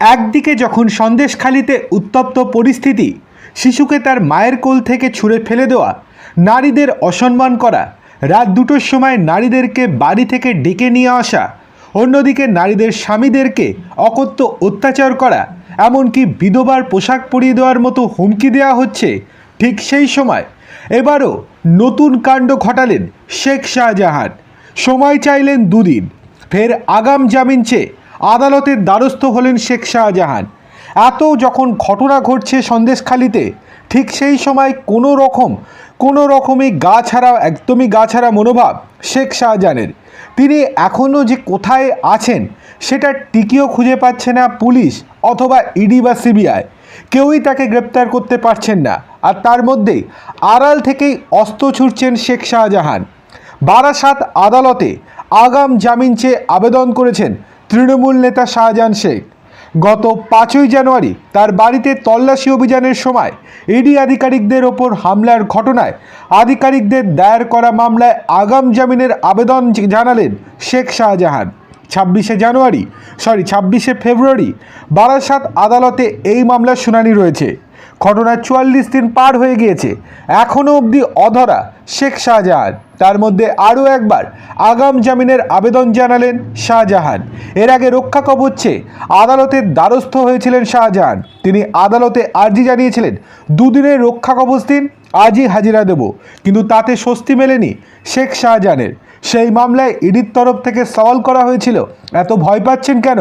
একদিকে যখন সন্দেশখালিতে উত্তপ্ত পরিস্থিতি, শিশুকে তার মায়ের কোল থেকে ছুঁড়ে ফেলে দেওয়া, নারীদের অসম্মান করা, রাত দুটোর সময় নারীদেরকে বাড়ি থেকে ডেকে নিয়ে আসা, অন্যদিকে নারীদের স্বামীদেরকে অকথ্য অত্যাচার করা, এমনকি বিধবার পোশাক পরিয়ে দেওয়ার মতো হুমকি দেওয়া হচ্ছে, ঠিক সেই সময় এবারও নতুন কাণ্ড ঘটালেন শেখ শাহজাহান। সময় চাইলেন দুদিন, ফের আগাম জামিন চেয়ে আদালতের দ্বারস্থ হলেন শেখ শাহজাহান। এত যখন ঘটনা ঘটছে সন্দেশখালিতে, ঠিক সেই সময় কোনো রকম, কোনো রকমই গা ছাড়া, একদমই গা ছাড়া মনোভাব শেখ শাহজাহানের। তিনি এখনও যে কোথায় আছেন সেটা টিকিও খুঁজে পাচ্ছে না পুলিশ অথবা ইডি বা সিবিআই। কেউই তাকে গ্রেপ্তার করতে পারছেন না। আর তার মধ্যেই আড়াল থেকেই অস্ত্র ছুটছেন শেখ শাহজাহান। বারাসাত আদালতে আগাম জামিন চেয়ে আবেদন করেছেন তৃণমূল নেতা শাহজাহান শেখ। গত পাঁচই জানুয়ারি তার বাড়িতে তল্লাশি অভিযানের সময় ইডি আধিকারিকদের ওপর হামলার ঘটনায় আধিকারিকদের দায়ের করা মামলায় আগাম জামিনের আবেদন জানালেন শেখ শাহজাহান। ছাব্বিশে জানুয়ারি, সরি, ছাব্বিশে ফেব্রুয়ারি বারাসাত আদালতে এই মামলার শুনানি রয়েছে। ঘটনার চুয়াল্লিশ দিন পার হয়ে গিয়েছে। এখনও অবধি অধরা শেখ শাহজাহান। তার মধ্যে আরও একবার আগাম জামিনের আবেদন জানালেন শাহজাহান। এর আগে রক্ষা কবচ্ছে আদালতের দ্বারস্থ হয়েছিলেন শাহজাহান। তিনি আদালতে আর্জি জানিয়েছিলেন, দুদিনের রক্ষা কবচ দিন আজই হাজিরা দেব। কিন্তু তাতে স্বস্তি মেলেনি শেখ শাহজাহানের। সেই মামলায় ইডির তরফ থেকে সওয়াল করা হয়েছিল। এত ভয় পাচ্ছেন কেন?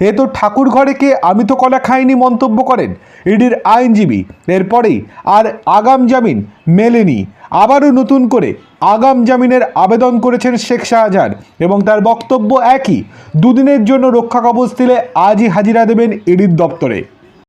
এ তো ঠাকুর ঘরে কে আমি তো কলা খাইনি মন্তব্য করেন ইডির আইনজীবী। এরপরেই আর আগাম জামিন মেলেনি। আবারও নতুন করে আগাম জামিনের আবেদন করেছেন শেখ শাহজাহান এবং তার বক্তব্য একই। দুদিনের জন্য রক্ষা কবচ দিলে আজই হাজিরা দেবেন ইডির দপ্তরে।